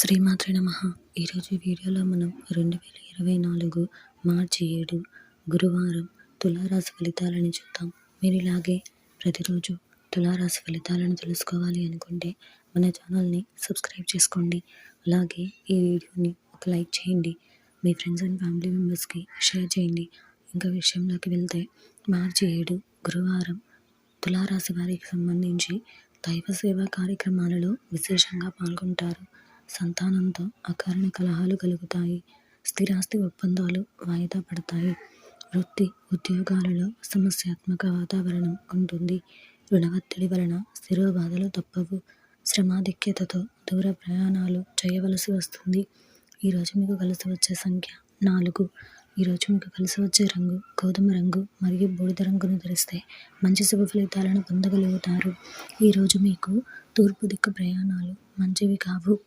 శ్రీమాత్రి నమ. ఈరోజు వీడియోలో మనం రెండు వేల ఇరవై నాలుగు మార్చి ఏడు గురువారం తులారాశి ఫలితాలని చూద్దాం. మీరు ఇలాగే ప్రతిరోజు తులారాశి ఫలితాలను తెలుసుకోవాలి అనుకుంటే మన ఛానల్ని సబ్స్క్రైబ్ చేసుకోండి. అలాగే ఈ వీడియోని ఒక లైక్ చేయండి. మీ ఫ్రెండ్స్ అండ్ ఫ్యామిలీ మెంబర్స్కి షేర్ చేయండి. ఇంకా విషయంలోకి వెళ్తే మార్చి ఏడు గురువారం తులారాశి వారికి సంబంధించి దైవ సేవా కార్యక్రమాలలో విశేషంగా పాల్గొంటారు. సంతానంతో అకారణ కలహాలు కలుగుతాయి. స్థిరాస్తి ఒప్పందాలు వాయిదా పడతాయి. వృత్తి ఉద్యోగాలలో సమస్యాత్మక వాతావరణం ఉంటుంది. రుణ ఒత్తిడి వలన స్థిరోబాధలు తప్పవు. శ్రమాధిక్యతతో దూర ప్రయాణాలు చేయవలసి వస్తుంది. ఈరోజు మీకు కలిసి వచ్చే సంఖ్య నాలుగు. ఈరోజు మీకు కలిసి వచ్చే రంగు గోధుమ రంగు మరియు బూడిద రంగును ధరిస్తే మంచి శుభ ఫలితాలను పొందగలుగుతారు. ఈరోజు మీకు తూర్పు దిక్కు ప్రయాణాలు మంచివి కావు.